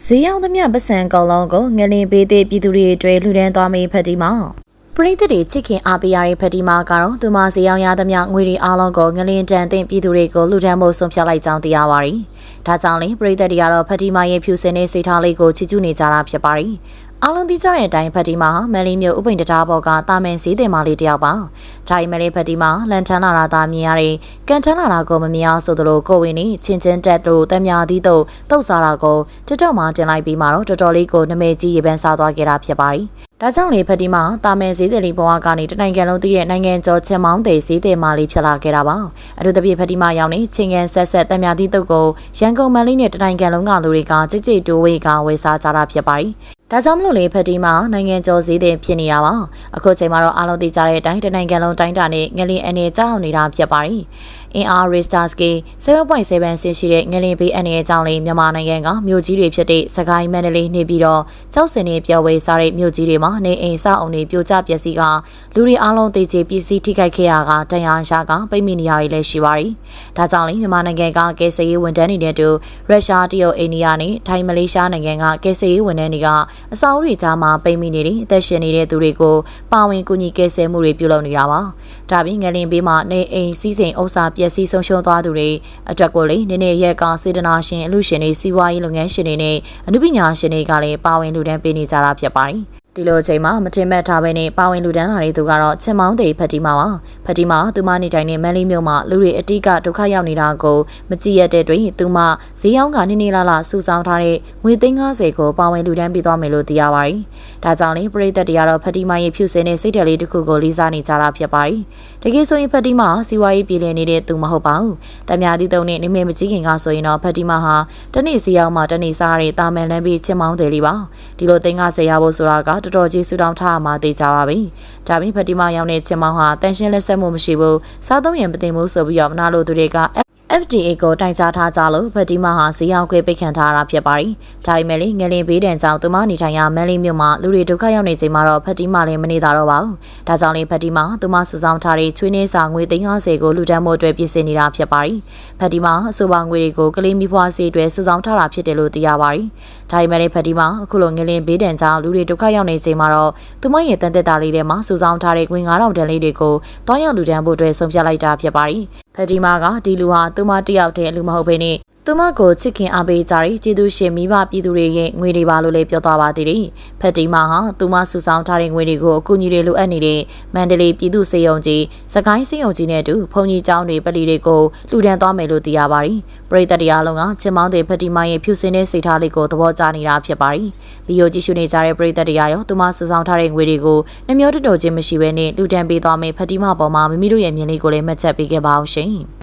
ဈေးရောက်သမျှပတ်စံကောင်လုံးကိုငလင်ပေးတဲ့ပြည်သူတွေတွေလှူဒန်းသွားမိဖက်တီမှာပရိသတ်တွေချစ်ခင်အားပေးရတဲ့ဖက်တီမှာကတော့သူမဈေးရောက်ရသမျှငွေတွေအားလုံးကိုငလင်တန်တဲ့ပြည်သူတွေကိုလှူဒန်းဖို့ဆုံးဖြတ်လိုက်ကြောင်းသိရပါတယ်။ဒါကြောင့်လေပရိသတ်တွေကတော့ဖက်တီမာရဲ့ဖြူစင်တဲ့စိတ်ထားလေးကိုချီးကျူးနေကြတာဖြစ်ပါတယ်။ အားလုံးသိကြတဲ့အတိုင်းဖက်တီမာမန်လီမျိုးဥပိန်တတားဘော်ကတာမန်စည်းတင်မာလေးတယောက်ပါ။ဂျိုင်မလေးဖက်တီမာလန်ထန်းလာတာသာမြင်ရတဲ့ကန်ထန်းလာတာကိုမမြင်အောင်ဆိုသလိုကိုဝင်နေချင်းချင်းတက်လို့တမြာသီးတို့တုတ်စားတာကိုတွတ်တော့မှတင်လိုက်ပြီးမှတော့တော်တော်လေးကိုနမဲကြီးရေပန်းစားသွားခဲ့တာဖြစ်ပါတယ်။ဒါကြောင့်လေဖက်တီမာတာမန်စည်းတယ်လေးဘဝကနေတနိုင်ငံလုံးတည်တဲ့နိုင်ငံကျော်ချင်မောင်းတဲ့စည်းတယ်မာလေးဖြစ်လာခဲ့တာပါ။အထူးသဖြင့်ဖက်တီမာရောက်နေချင်းကန်ဆက်ဆက်တမြာသီးတုတ်ကိုရန်ကုန်မန်လေးနဲ့တနိုင်ငံလုံးကလူတွေကကြိတ်ကြိတ်တိုးဝေးကဝယ်စားကြတာဖြစ်ပါတယ်။ ဒါကြောင့်မလို့လေဖက်တီမှာနိုင်ငံကျော်စည်းတဲ့ဖြစ်နေတာပါအခုချိန်မှာတော့အားလုံးသိကြတဲ့အတိုင်းတနိုင်ငံလုံးတိုင်းတာနဲ့ငလင်အနေကြောက်နေတာဖြစ်ပါတယ်အင်အား Restars K 7.7ဆင်းရှိတဲ့ငလင်ဘေးအနေအကြောင်းလေးမြန်မာနိုင်ငံကမြို့ကြီးတွေဖြစ်တဲ့စကိုင်းမန္တလေးနေပြီးတော့ကြောက်စင်နေပြော်ဝေးစားတဲ့မြို့ကြီးတွေမှာနေအိမ်ဆောက်အုံတွေပြိုကျပျက်စီးကလူတွေအားလုံးသိချေပစ္စည်းထိခိုက်ခဲ့ရကတန်ရာရှာကပိတ်မိနေရတွေလည်းရှိပါတယ်ဒါကြောင့်လေမြန်မာနိုင်ငံကကဲဆယ်ရေးဝန်ထမ်းတွေနဲ့တူရုရှားတရုတ်အိန္ဒိယနဲ့ထိုင်းမလေးရှားနိုင်ငံကကဲဆယ်ရေးဝန်ထမ်းတွေကအစောတွေကြားမှာပိတ်မိနေတဲ့အသက်ရှင်နေတဲ့သူတွေကိုပါဝင်ကူညီကယ်ဆယ်မှုတွေပြုလုပ်နေတာပါ။ဒါပြီးငလင်ဘေးမှာနေအိမ်စီးစိမ်ဥစ္စာပျက်စီးဆုံးရှုံးသွားသူတွေအတွက်ကိုလေနည်းနည်းရက်ကစေတနာရှင်အလူရှင်တွေစီးပွားရေးလုပ်ငန်းရှင်တွေနဲ့အမှုပညာရှင်တွေကလည်းပါဝင်လူဒန်းပေးနေကြတာဖြစ်ပါတယ်။ ဒီလိုအချိန်မှာမထင်မှတ်ထားဘဲနဲ့ပါဝင်လူတန်းလာတဲ့သူကတော့ချင်မောင်းတေဖက်တီမာပါဖက်တီမာသူမနေတိုင်းနဲ့မန်လေးမြို့မှာလူတွေအတိကဒုက္ခရောက်နေတာကိုမကြည့်ရတဲ့တွင်သူမဈေးရောင်းကနိနေလာလာစုဆောင်းထားတဲ့ငွေ350ကိုပါဝင်လူတန်းပေးသွားမယ်လို့သိရပါတယ်။ဒါကြောင့်လေပရိသတ်တွေကတော့ဖက်တီမာရဲ့ဖြူစင်တဲ့စိတ်ဓာတ်လေးတစ်ခုကိုလေးစားနေကြတာဖြစ်ပါတယ်။တကယ်ဆိုရင်ဖက်တီမာစီဝါရေးပြည်လည်နေတဲ့သူမဟုတ်ပါဘူး။တမယာတိတုံနဲ့နေမေမကြီးခင်ကဆိုရင်တော့ဖက်တီမာဟာတနေ့ဈေးရောင်းမှာတနေ့စားရတဲ့တာမန်လန်းပြီးချင်မောင်းတယ်လေးပါ။ဒီလို350ရဖို့ဆိုတာကတော်တော်ကြီးဆူတောင်းထားမှသိကြပါပြီ။ဒါပြီးဖတီမာရောက်တဲ့ချင်မောင်းဟာတန်ရှင်းလက်ဆက်မှုမရှိဘူး။စားသုံးရင်မသိဘူးဆိုပြီးတော့မနာလို့သူတွေက FDA ကိုတိုင်ကြားထားကြလို့ဖတီမာဟာဈေးရောက်ခွေပိတ်ခံထားတာဖြစ်ပါတယ်။ဒါပေမဲ့လည်းငလင်ဘေးဒဏ်ကြောင့်သူမနေထိုင်ရာမန်လေးမြို့မှာလူတွေဒုက္ခရောက်နေချိန်မှာတော့ဖတီမာလည်းမနေတာတော့ပါဘူး။ဒါကြောင့်လည်းဖတီမာသူမစုဆောင်ထားတဲ့ချွေးနှင်းစာငွေ350ကိုလူတန်းမို့အတွက်ပြင်ဆင်နေတာဖြစ်ပါတယ်။ဖတီမာအဆိုပါငွေတွေကိုကလေးမိဖွားစေအတွက်စုဆောင်ထားတာဖြစ်တယ်လို့သိရပါတယ်။ဒါပေမဲ့လည်းဖတီမာအခုလိုငလင်ဘေးဒဏ်ကြောင့်လူတွေဒုက္ခရောက်နေချိန်မှာတော့သူမရဲ့တန်တက်တာလေးထဲမှာစုဆောင်ထားတဲ့ငွေ9000တန်လေးတွေကိုတောင်းရလူတန်းဖို့အတွက်ဆုံးဖြတ်လိုက်တာဖြစ်ပါတယ်။ဖတီမာကဒီလူဟာသူမတယောက်တည်းအလူမဟုတ်ဘဲနဲ့သူမကိုချစ်ခင်အားပေးကြတဲ့ကျေးဇူးရှင်မိဘပြည်သူတွေရဲ့ငွေတွေပါလို့လည်းပြောသွားပါသေးတယ်။ဖက်တီမာဟာသူမစုဆောင်းထားတဲ့ငွေတွေကိုအကူအညီတွေလိုအပ်နေတဲ့မန္တလေးပြည်သူ့စေယုံကြီးစကိုင်းစေယုံကြီးနဲ့အတူဘုံကြီးကျောင်းတွေပလီတွေကိုလှူဒန်းသွားမယ်လို့သိရပါတယ်။ပရိသတ်တရားလုံးကချင်မောင်းတဲ့ဖက်တီမာရဲ့ဖြူစင်တဲ့စိတ်ထားလေးကိုသဘောကျနေတာဖြစ်ပါတယ်။ဗီဒီယိုကြည့်ရှုနေကြတဲ့ပရိသတ်တရားရောသူမစုဆောင်းထားတဲ့ငွေတွေကိုနှမျောတတော်ချင်းမရှိဘဲနဲ့လှူဒန်းပေးသွားမယ်ဖက်တီမာပေါ်မှာမိမိတို့ရဲ့မြင်လေးကိုလည်းမှတ်ချက်ပေးခဲ့ပါအောင်ရှင်။